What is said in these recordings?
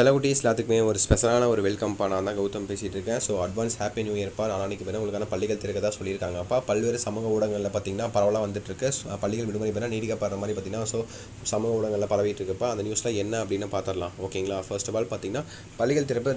செலகுட்டீஸ் எல்லாத்துக்குமே ஒரு ஸ்பெஷலான ஒரு வெல்கம்ப்பா நான் தான் கௌதம் பேசிகிட்டு இருக்கேன் ஸோ அட்வான்ஸ் ஹாப்பி நியூ இயர்ப்பா நாளைக்கு பேர் உங்களுக்கான பள்ளிகள் திறக்கதா சொல்லியிருக்காங்கப்பா பல்வேறு சமூக ஊடகங்களில் பார்த்தீங்கன்னா பரவலாக வந்துட்டுருக்கு. ஸோ பள்ளிகள் விடுமுறை பேர் நீடிக்கப்படுற மாதிரி பார்த்தீங்கன்னா ஸோ சமூக ஊடகங்களில் பரவிட்டு இருக்குப்பா அந்த நியூஸில் என்ன அப்படின்னு பார்த்துடலாம் ஓகேங்களா ஃபர்ஸ்ட் ஆஃப் ஆல் பார்த்தீங்கன்னா பள்ளிகள் திறப்பு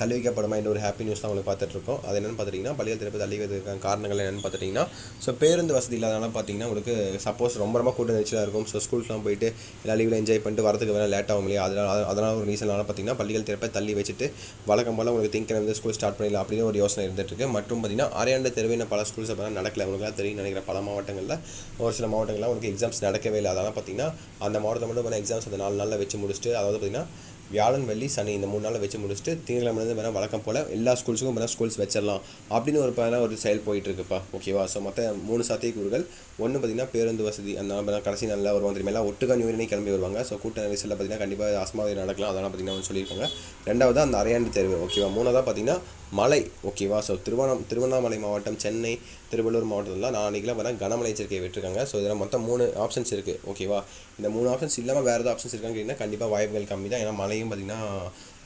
தள்ளி வைக்கப்படுமா என்ற ஒரு ஹாப்பி நியூஸ் தான் உங்களுக்கு பார்த்துட்டு இருக்கோம் அது என்னென்னு பார்த்துட்டிங்கன்னா பள்ளிகள் திறப்பு தள்ளி வைக்கிறதுக்கான காரணங்கள் என்னென்னு பார்த்துட்டிங்கன்னா ஸோ பேருந்து வசதி இல்லாதனால பார்த்தீங்கன்னா உங்களுக்கு சப்போஸ் ரொம்ப ரொம்ப கூட்ட நெரிச்சலாக இருக்கும். ஸோ ஸ்கூலுக்குலாம் போயிட்டு எல்லா லீவில் என்ஜாய் பண்ணிட்டு வரதுக்கு வேணால் லேட் ஆகும் இல்லையா அதனால் அதனால் ஒரு ரீசனால பார்த்தீங்கன்னா பள்ளிகள் திறப்பை தள்ளி வச்சுட்டு வழக்கம் போல் உங்களுக்கு திங்கிழமை ஸ்கூல் ஸ்டார்ட் பண்ணிடலாம் அப்படின்னு ஒரு யோசனை இருந்துட்டுருக்கு. மற்றும் பார்த்தீங்கன்னா ஆரையாண்டு தெருவே பல ஸ்கூல்ஸ் அப்போ நடக்கல. உங்களுக்குலாம் தெரியும் நினைக்கிற பல மாவட்டங்களில் ஒரு சில மாவட்டங்களில் உங்களுக்கு எக்ஸாம்ஸ் நடக்கவே இல்லை. அதனால் பார்த்தீங்கன்னா அந்த மாவட்டத்தை மட்டும் எக்ஸாம்ஸ் அந்த நாலு நாளில் வச்சு முடிச்சுட்டு அதாவது பார்த்தீங்கன்னா வியாழன் வெள்ளி சனி இந்த மூணு நாளில் வச்சு முடிச்சுட்டு திங்கக்கிழமைலேருந்து வேணால் வழக்கம் போல் எல்லா ஸ்கூல்ஸுக்கும் வேணால் ஸ்கூல்ஸ் வச்சிடலாம். அப்படின்னு ஒரு பார்த்தீங்கன்னா ஒரு செயல் போயிட்டுருக்குப்பா. ஓகேவா ஸோ மொத்த மூணு சாத்தியக்கூறுகள். ஒன்று பார்த்தீங்கன்னா பேருந்து வசதி. அந்த நாள் கடைசி நாளில் வருவாங்க தெரியுமா? எல்லாம் ஒட்டுக்கா நியூ கிளம்பி வருவாங்க. ஸோ கூட்ட நெரிசலில் பார்த்தீங்கன்னா கண்டிப்பாக அசம்பாவிதம் நடக்கலாம். அதெல்லாம் பார்த்தீங்கன்னா சொல்லியிருக்காங்க. ரெண்டாவது அந்த அரையாண்டு தேர்வு. ஓகேவா மூணாவதாக பார்த்தீங்கன்னா மலை ஓகேவா? ஸோ திருவண்ணா திருவண்ணாமலை மாவட்டம் சென்னை திருவள்ளூர் மாவட்டத்தில் நாளைக்கெல்லாம் பார்த்தா கனமழை எச்சரிக்கை விட்டுருக்காங்க. ஸோ இதில் மொத்தம் மூணு ஆப்ஷன்ஸ் இருக்குது ஓகேவா? இந்த மூணு ஆப்ஷன்ஸ் இல்லாமல் வேறு ஏதாவது ஆப்ஷன்ஸ் இருக்காங்க கேட்டிங்கன்னா கண்டிப்பாக வாய்ப்புகள் கம்மி தான். ஏன்னா மழையும் பார்த்திங்கன்னா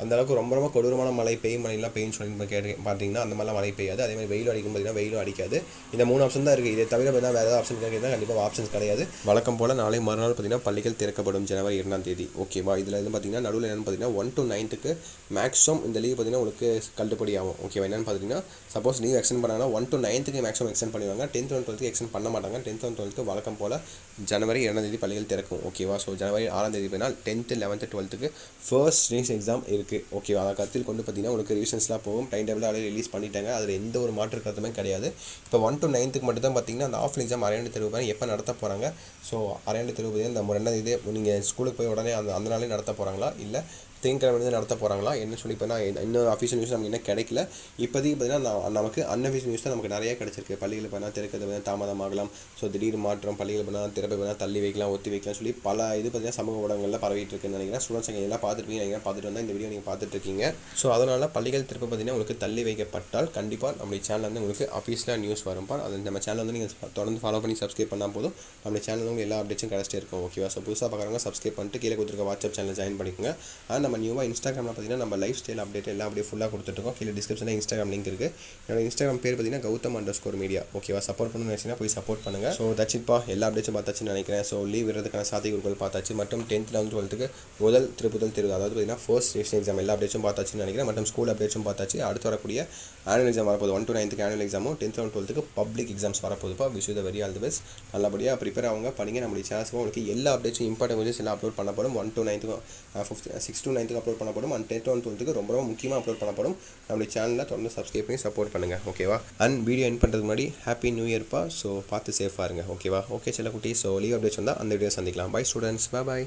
அந்த அளவுக்கு ரொம்ப ரொம்ப கொடூரமான மழை பெய்யும் மழையெல்லாம் பெய்யும் சொல்லி கேட்டு பார்த்தீங்கன்னா அந்த மாதிரிலாம் மழை பெய்யாது. அதே மாதிரி வெயில் அடிக்கும் பார்த்தீங்கன்னா வெயிலும் அடிக்காது. இந்த மூணு ஆப்ஷன் தான் இருக்குது இதை தவிர பார்த்தீங்கன்னா வேறு ஏதாவது ஆப்ஷன் கேட்டால் கண்டிப்பாக ஆப்ஷன்ஸ் கிடையாது. வழக்கம் போல் நாளை மறுநாள் பார்த்தீங்கன்னா பள்ளிகள் திறக்கப்படும் ஜனவரி இரண்டாம் தேதி. ஓகேவா? இதில் வந்து பார்த்திங்கன்னா நடுவில் என்னென்னு பார்த்தீங்கன்னா ஒன் டு நைன்த்துக்கு மேக்ஸிமம் இந்த லீவ் பார்த்திங்கன்னா உங்களுக்கு கட்டுப்படி ஆகும். ஓகேவா என்னென்னு பார்த்தீங்கன்னா சப்போஸ் லீவ் எக்ஸ்டெண்ட் பண்ணாங்கன்னா ஒன் டு நைன்த்துக்கு மேக்ஸிமம் எக்ஸ்டெண்ட் பண்ணுவாங்க டென்த் ஒன் டுவெல்த்துக்கு எக்ஸ்டெண்ட் பண்ண மாட்டாங்க. டென்த் ஒன் டுவெல்த்து வழக்கம் போல் ஜனவரி இரண்டாம் தேதி பள்ளிகள் திறக்கும். ஓகேவா ஸோ ஜனவரி ஆறாம் தேதி போனால் டென்த்து லெவன்த்து டுவெல்த்துக்கு ஃபர்ஸ்ட் ரீஸ் எக்ஸாம் இருக்குது ஓகேவா அதை கருத்தில் கொண்டு பார்த்தீங்கன்னா உங்களுக்கு ரிவிஷன்ஸ்லாம் போகும். டைம் டேபிள் ஆல்ரெடி ரிலீஸ் பண்ணிட்டாங்க. அதில் எந்த ஒரு மாற்று கருத்துமே கிடையாது. இப்போ ஒன் டு நைன்த்துக்கு மட்டும் தான் பார்த்தீங்கன்னா அந்த ஆஃப்லைன் எக்ஸாம் அரையாண்டு தெருவு எப்போ நடத்த போகிறாங்க ஸோ அரையாண்டு தெருவு பார்த்தீங்கன்னா இந்த ரெண்டாம் தேதி நீங்கள் ஸ்கூலுக்கு போய் உடனே அந்த அந்த நாளே நடத்த போகிறாங்களா இல்லை திங்கக்கிழமை நடத்த போகிறாங்களா என்ன சொல்லி இப்போ நான் இன்னும் அஃபீஷியல் நியூஸ் நமக்கு என்ன கிடைக்கல. இப்போதைக்கு பார்த்தீங்கன்னா நமக்கு அன்அஃபிஷியல் நியூஸ் தான் நமக்கு நிறைய கிடச்சிருக்கு. பள்ளிகள் பண்ணால் திறக்கிறது பார்த்தா தாமதமாகலாம் ஸோ திடீர் மாற்றம் பள்ளிகள் பண்ணால் திறப்பு பண்ணால் தள்ளி வைக்கலாம் ஒத்தி வைக்கலாம் சொல்லி பல இது பார்த்தீங்கன்னா சமூக ஊடகங்களில் பரவிட்டு இருக்குன்னு நினைக்கிறேன். ஸ்டூடெண்ட்ஸ் எல்லாம் எல்லாம் பார்த்துருப்பீங்க நீங்கள் பார்த்துட்டு வந்தால் இந்த வீடியோ நீங்கள் பார்த்துட்டு இருக்கீங்க. ஸோ அதனால் பள்ளிகள் திறப்பு பார்த்தீங்கன்னா உங்களுக்கு தள்ளி வைக்கப்பட்டால் கண்டிப்பாக நம்மளுடைய சேனலில் வந்து உங்களுக்கு அஃபீஷியலாக நியூஸ் வரும்பா அது நம்ம சேனல் வந்து நீங்கள் தொடர்ந்து ஃபாலோ பண்ணி சப்ஸ்கிரைப் பண்ணால் போதும். நம்மளுடைய சேனல் உங்களுக்கு எல்லா அப்டேட்ஸும் கிடச்சிட்டே இருக்கும். ஓகேவா ஸோ புதுசாக பார்க்குறவங்க சப்ஸ்கிரைப் பண்ணிட்டு கீழே கொடுத்துருக்க வாட்ஸ்அப் சேனல் ஜாயின் பண்ணிக்கோங்க. அண்ட் நம்ம நியூவாக இன்ஸ்டாகிராமில் பார்த்தீங்கன்னா நம்ம லைஃப் ஸ்டைல் அப்டேட் எல்லாம் அப்படியே ஃபுல்லாக கொடுத்துருக்கோம் கீழே டிஸ்கிரிப்ஷனில் இன்ஸ்டாகிராம் லிங்க் இருக்குது என்னோட இன்ஸ்டாகிராம் பேர் பார்த்தீங்கன்னா கௌதம் அண்டர் ஸ்கோர் மீடியா ஓகேவா சப்போர்ட் பண்ணணும்னு நினச்சிங்கன்னா போய் சப்போர்ட் பண்ணுங்கள் ஸோ தச்சிப்பா எல்லா அப்டேட்ஸும் பார்த்தாச்சுன்னு நினைக்கிறேன். ஸோ லீவ் விடுறதுக்கான சாத்தியக்கூறுகள் பார்த்தாச்சு. மற்றும் டென்த் லெவன்த் டுவெல்த்துக்கு முதல் திருப்புதல் தேர்வு அதாவது பார்த்தீங்கன்னா ஃபர்ஸ்ட் ஸ்டேஷன் எக்ஸாம் எல்லா அப்டேட்ஸும் பார்த்தாச்சுன்னு நினைக்கிறேன். மற்றும் ஸ்கூல் அப்டேட்ஸும் பார்த்தாச்சு. அடுத்து வரக்கூடிய ஆனுவல் எக்ஸாம் வரப்போகுது. ஒன் டு நைன்த்துக்கு ஆனுவல் எக்ஸாமும் டென்த் லெவன்த் டுவெல்த்துக்கு public exams வரப்போதுப்பா wish the very all the best நல்லபடியாக ப்ரிப்பேர் ஆகுங்க. படிங்க நம்மளுடைய சேனல்ஸுக்கு உங்களுக்கு எல்லா அப்டேட்ஸும் இம்பார்ட்டன் கொஞ்சம் எல்லாம் அப்லோட் பண்ணப்படும் ஒன் டு நைன்த்துக்கும் ஃபிஃப்த் சிக்ஸ் டு நைன்த்துக்கு அப்லோட் பண்ணப்படும். அண்ட் டென்த் ஒன் டுவெல்த்துக்கு ரொம்ப ரொம்ப முக்கியமாக அப்லோட் பண்ணப்படும். நம்மளுடைய சேனலில் தொடர்ந்து சப்ஸ்கிரைப் பண்ணி சப்போர்ட் பண்ணுங்கள் ஓகேவா அண்ட் வீடியோ என் பண்ணுறதுக்கு முன்னாடி ஹாப்பி நியூ இயர்ப்பா ஸோ பார்த்து சேஃபாக இருங்க. ஓகேவா ஓகே சில குட்டி ஸோ லீவ் அப்டேட்ஸ் வந்தால் அந்த வீடியோ சந்திக்கலாம். By students bye bye